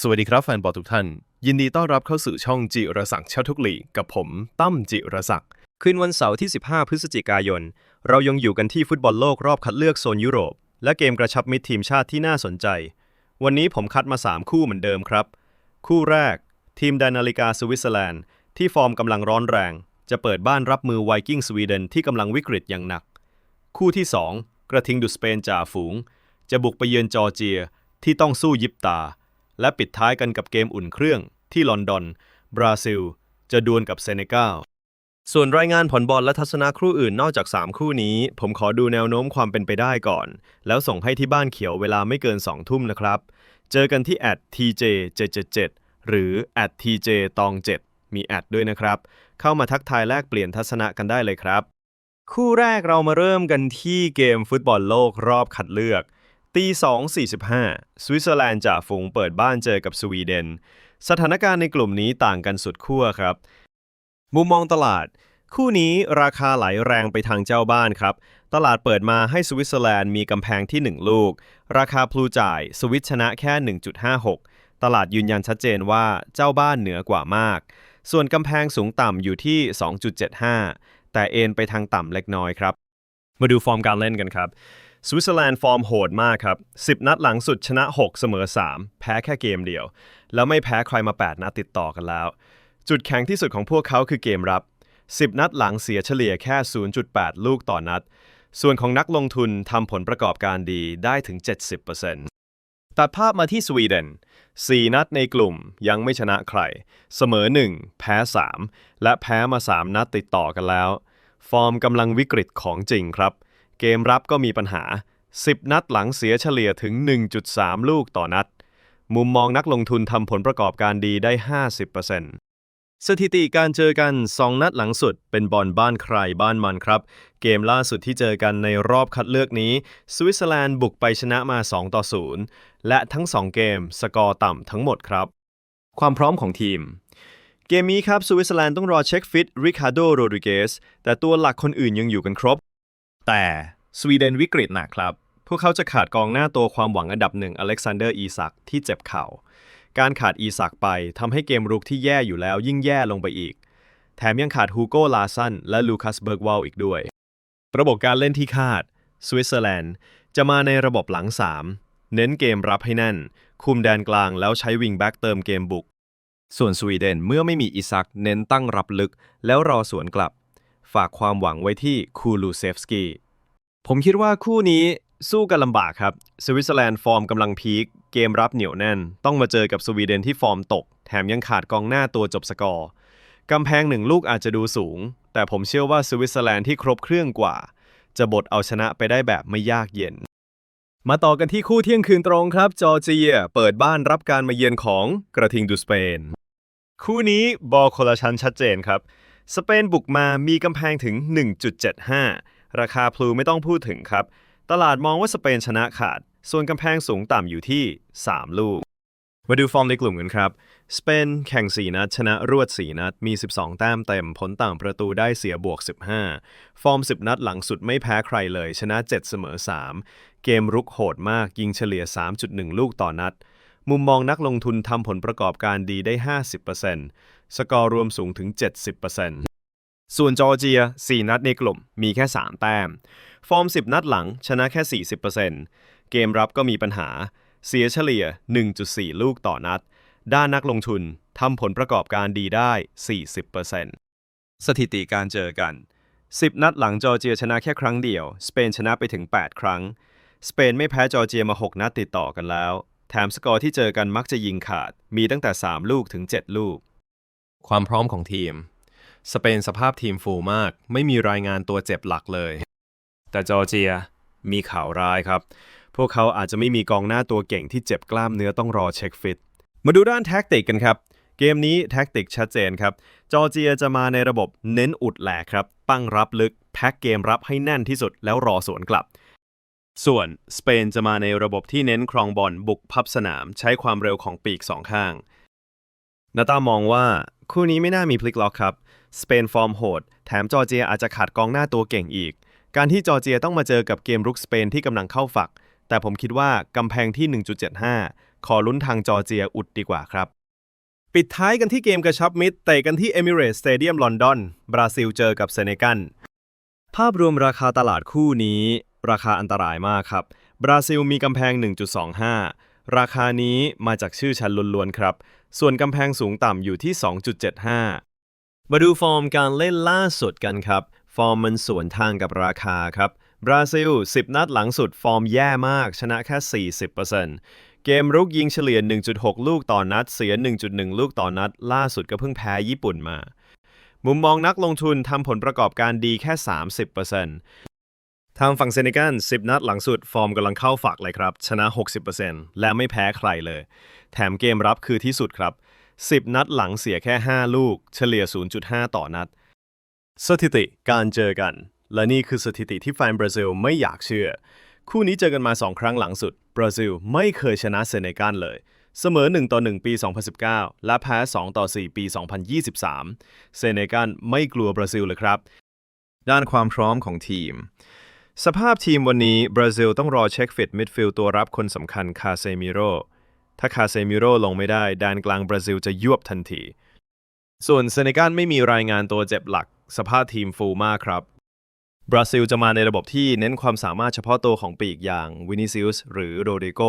สวัสดีครับแฟนบอลทุกท่าน ยินดีต้อนรับเข้าสู่ช่องจิรศักดิ์เช่าทุกลีกกับผมตั้มจิรศักดิ์คืนวันเสาร์ที่ 15 พฤศจิกายน เรายังอยู่กันที่ฟุตบอลโลกรอบคัดเลือกโซนยุโรป และเกมกระชับมิตรทีมชาติที่น่าสนใจ วันนี้ผมคัดมา 3 คู่เหมือนเดิมครับ คู่แรก ทีมไดนาฬิกาสวิตเซอร์แลนด์ที่ฟอร์มกำลังร้อนแรง จะเปิดบ้านรับมือไวกิ้งสวีเดนที่กำลังวิกฤตอย่างหนัก คู่ที่ 2 กระทิงดุสเปนจ่าฝูง จะบุกไปเยือนจอร์เจียที่ต้องสู้ยิบตา และปิดท้ายกันกับเกมอุ่นเครื่อง ที่ลอนดอน บราซิล จะดวลกับเซเนกัลส่วนรายงานผลบอลและทัศนะครู่อื่นนอกจาก 3 คู่นี้ ผมขอดูแนวโน้มความเป็นไปได้ก่อน แล้วส่งให้ที่บ้านเขียวเวลาไม่เกิน 2 ทุ่มนะครับ เจอกันที่ @tj777 หรือ @tj ตอง 7 มีแอดด้วยนะครับ เข้ามาทักทายแลกเปลี่ยนทัศนะกันได้เลยครับ คู่แรกเรามาเริ่มกันที่เกมฟุตบอลโลกรอบคัดเลือก ตี2.45 สวิตเซอร์แลนด์จ่าฝูงเปิดบ้านเจอกับสวีเดน สถานการณ์ในกลุ่มนี้ต่างกันสุดขั้วครับ มุมมองตลาด คู่นี้ราคาไหลแรงไปทางเจ้าบ้านครับ ตลาดเปิดมาให้สวิตเซอร์แลนด์มีกำแพงที่ 1 ลูก ราคาพลูจ่ายสวิตชนะแค่ 1.56 ตลาดยืนยันชัดเจนว่าเจ้าบ้านเหนือกว่ามาก ส่วนกำแพงสูงต่ำอยู่ที่ 2.75 แต่เอ็นไปทางต่ำเล็กน้อยครับ มาดูฟอร์มการเล่นกันครับ สวิตเซอร์แลนด์ฟอร์มโหดมากครับ 10 นัดหลังสุดชนะ 6 เสมอ 3 แพ้แค่เกมเดียว แล้วไม่แพ้ใครมา 8 นัดติดต่อกันแล้ว จุดแข็งที่สุดของพวกเขาคือเกมรับ 10 นัดหลังเสียเฉลี่ยแค่ 0.8 ลูกต่อนัด ส่วนของนักลงทุนทำผลประกอบการดีได้ถึง 70%ตัดภาพมาที่สวีเดน 4 นัดในกลุ่มยังไม่ชนะใคร เสมอ 1 แพ้ 3 และแพ้มา 3 นัดติดต่อกันแล้ว ฟอร์มกำลังวิกฤตของจริงครับ เกมรับก็มีปัญหา 10 นัดหลังเสียเฉลี่ยถึง 1.3 ลูกต่อนัด มุมมองนักลงทุนทำผลประกอบการดีได้ 50%สถิติการเจอกัน 2 นัดหลังสุด เป็นบอลบ้านใครบ้านมันครับ เกมล่าสุดที่เจอกันในรอบคัดเลือกนี้ สวิตเซอร์แลนด์บุกไปชนะมา 2 ต่อ 0 และทั้ง 2 เกม สกอร์ต่ำทั้งหมดครับ ความพร้อมของทีม เกมนี้ครับ สวิตเซอร์แลนด์ต้องรอเช็คฟิตริคาร์โดโรดริเกสแต่ตัวหลักคนอื่นยังอยู่กันครบ แต่ สวีเดนวิกฤตหนักครับ พวกเขาจะขาดกองหน้าตัวความหวังอันดับหนึ่งอเล็กซานเดอร์อีซักที่เจ็บเข่า การขาดอีซักไปทำให้เกมรุกที่แย่อยู่แล้วยิ่งแย่ลงไปอีก แถมยังขาดฮูโก้ลาซันและลูคัสเบิร์กวอลอีกด้วย ระบบการเล่นที่คาดสวิตเซอร์แลนด์จะมาในระบบหลัง 3 เน้นเกมรับให้แน่น คุมแดนกลางแล้วใช้วิงแบ็กเติมเกมบุก ส่วนสวีเดนเมื่อไม่มีอีซักเน้นตั้งรับลึกแล้วรอสวนกลับ ฝากความหวังไว้ที่คูลูเซฟสกี้ ผมคิดว่าคู่นี้สู้กันลำบากครับ สวิตเซอร์แลนด์ฟอร์มกำลังพีค เกมรับเหนียวแน่น ต้องมาเจอกับสวีเดนที่ฟอร์มตก แถมยังขาดกองหน้าตัวจบสกอร์ กำแพงหนึ่งลูกอาจจะดูสูง แต่ผมเชื่อว่าสวิตเซอร์แลนด์ที่ครบเครื่องกว่า จะบดเอาชนะไปได้แบบไม่ยากเย็น มาต่อกันที่คู่เที่ยงคืนตรงครับ จอร์เจีย เปิดบ้านรับการมาเยือนของกระทิงดูสเปน คู่นี้บอลคนละชั้นชัดเจนครับ สเปนบุกมามีกำแพงถึง 1.75 ราคาพลูไม่ต้องพูดถึงครับ ตลาดมองว่าสเปนชนะขาด ส่วนกำแพงสูงต่ำอยู่ที่ 3 ลูก มาดูฟอร์มในกลุ่มกันครับ สเปนแข่ง 4 นัด ชนะรวด 4 นัด มี 12 แต้มเต็ม ผลต่างประตูได้เสียบวก 15 ฟอร์ม 10 นัดหลังสุดไม่แพ้ใครเลย ชนะ 7 เสมอ 3 เกมรุกโหดมาก ยิงเฉลี่ย 3.1 ลูกต่อนัด มุมมองนักลงทุนทำผลประกอบการดีได้ 50%สกอร์รวมสูงถึง 70% ส่วนจอร์เจีย 4 นัดในกลุ่มมีแค่ 3 แต้ม ฟอร์ม 10 นัดหลังชนะแค่ 40%เกมรับก็มีปัญหา เสียเฉลี่ย 1.4 ลูกต่อนัด ด้านนักลงทุนทำผลประกอบการดีได้ 40%สถิติการเจอกัน 10 นัดหลังจอร์เจียชนะแค่ครั้งเดียว สเปนชนะไปถึง 8 ครั้ง สเปนไม่แพ้จอร์เจียมา 6 นัดติดต่อกันแล้ว แถมสกอร์ที่เจอกันมักจะยิงขาด มีตั้งแต่ 3 ลูกถึง 7 ลูก ความพร้อมของทีม สเปนสภาพทีมฟูลมาก ไม่มีรายงานตัวเจ็บหลักเลย แต่จอร์เจียมีข่าวร้ายครับ พวกเขาอาจจะไม่มีกองหน้าตัวเก่งที่เจ็บกล้ามเนื้อต้องรอเช็คฟิต มาดูด้านแท็กติกกันครับ เกมนี้แท็กติกชัดเจนครับ จอร์เจียจะมาในระบบเน้นอุดแหลกครับ ปั้งรับลึก แพ็กเกมรับให้แน่นที่สุดแล้วรอสวนกลับ ส่วนสเปนจะมาในระบบที่เน้นครองบอลบุกพับสนาม ใช้ความเร็วของปีกสองข้างนาตามองว่าคู่นี้ไม่น่ามีพลิกล็อกครับ สเปนฟอร์มโหด แถมจอร์เจียอาจจะขาดกองหน้าตัวเก่งอีก การที่จอร์เจียต้องมาเจอกับเกมรุกสเปนที่กำลังเข้าฝัก แต่ผมคิดว่ากำแพงที่ 1.75 ขอลุ้นทางจอร์เจียอุดดีกว่าครับ ปิดท้ายกันที่เกมกระชับมิตรเตะกันที่ Emirates Stadium ลอนดอน บราซิลเจอกับเซเนกัลภาพรวมราคาตลาดคู่นี้ ราคาอันตรายมากครับ บราซิลมีกำแพง 1.25 ราคานี้มาจากชื่อชั้นล้วนๆครับ ส่วนกำแพงสูงต่ำอยู่ที่ 2.75 มาดูฟอร์มการเล่นล่าสุดกันครับ ฟอร์มมันสวนทางกับราคาครับ บราซิล 10 นัดหลังสุดฟอร์มแย่มาก ชนะแค่ 40%เกมรุกยิงเฉลี่ย 1.6 ลูกต่อนัด เสีย 1.1 ลูกต่อนัด ล่าสุดก็เพิ่งแพ้ญี่ปุ่นมา มุมมองนักลงทุนทำผลประกอบการดีแค่ 30%ทางฝั่งเซเนกัล10 นัดหลังสุดฟอร์มกำลังเข้าฝักเลยครับ ชนะ 60%และไม่แพ้ใครเลย แถมเกมรับคือที่สุดครับ 10 นัดหลังเสียแค่ 5 ลูก เฉลี่ย 0.5 ต่อนัด สถิติการเจอกัน และนี่คือสถิติที่แฟนบราซิลไม่อยากเชื่อ คู่นี้เจอกันมา 2 ครั้งหลังสุด บราซิลไม่เคยชนะเซเนกัลเลยเสมอ 1 ต่อ 1 ปี 2019 และแพ้ 2 ต่อ 4 ปี 2023 เซเนกัลไม่กลัวบราซิลเลยครับ ด้านความพร้อมของทีม สภาพทีมวันนี้บราซิลต้องรอเช็คฟิตมิดฟิลด์ตัวรับคนสำคัญคาเซมิโร ถ้าคาเซมิโรลงไม่ได้แดนกลางบราซิลจะยวบทันที ส่วนเซเนกัลไม่มีรายงานตัวเจ็บหลัก สภาพทีมฟูลมากครับ บราซิลจะมาในระบบที่เน้นความสามารถเฉพาะตัวของปีกอย่างวินิซิอุสหรือโรดิโก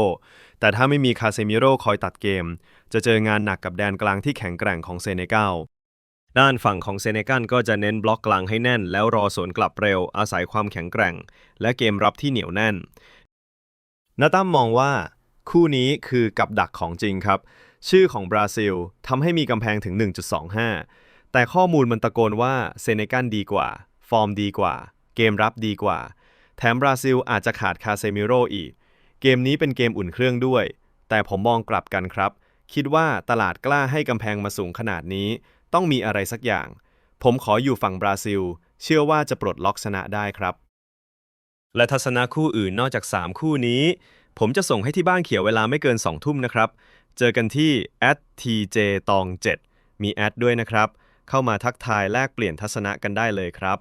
แต่ถ้าไม่มีคาเซมิโรคอยตัดเกม จะเจองานหนักกับแดนกลางที่แข็งแกร่งของเซเนกัลด้านฝั่งของเซเนกัลก็จะเน้นบล็อกกลางให้แน่น แล้วรอสวนกลับเร็วอาศัยความแข็งแกร่ง และเกมรับที่เหนียวแน่นนาตั้มมองว่า คู่นี้คือกับดักของจริงครับ ชื่อของบราซิลทำให้มีกำแพงถึง 1.25 แต่ข้อมูลมันตะโกนว่าเซเนกัลดีกว่า ฟอร์มดีกว่า เกมรับดีกว่า แถมบราซิลอาจจะขาดคาเซมิโรอีก เกมนี้เป็นเกมอุ่นเครื่องด้วย แต่ผมมองกลับกันครับ คิดว่าตลาดกล้าให้กำแพงมาสูงขนาดนี้ ต้องมีอะไรสักอย่าง ผมขออยู่ฝั่งบราซิล เชื่อว่าจะปลดล็อกชนะได้ครับและทัศนะคู่อื่นนอกจาก 3 คู่นี้ ผมจะส่งให้ที่บ้านเขียวเวลาไม่เกิน 2 ทุ่มนะครับ เจอกันที่ @tj ตอง 7 มีแอดด้วยนะครับ เข้ามาทักทายแลกเปลี่ยนทัศนะกันได้เลยครับ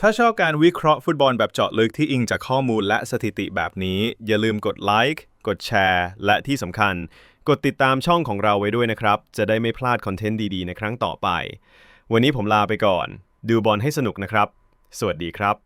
ถ้าชอบการวิเคราะห์ฟุตบอลแบบเจาะลึกที่อิงจากข้อมูลและสถิติแบบนี้ อย่าลืมกดไลค์กดแชร์ และที่สำคัญ กดติดตามช่องของเราไว้ด้วยนะครับ จะได้ไม่พลาดคอนเทนต์ดีๆ ในครั้งต่อไป วันนี้ผมลาไปก่อน ดูบอลให้สนุกนะครับ สวัสดีครับ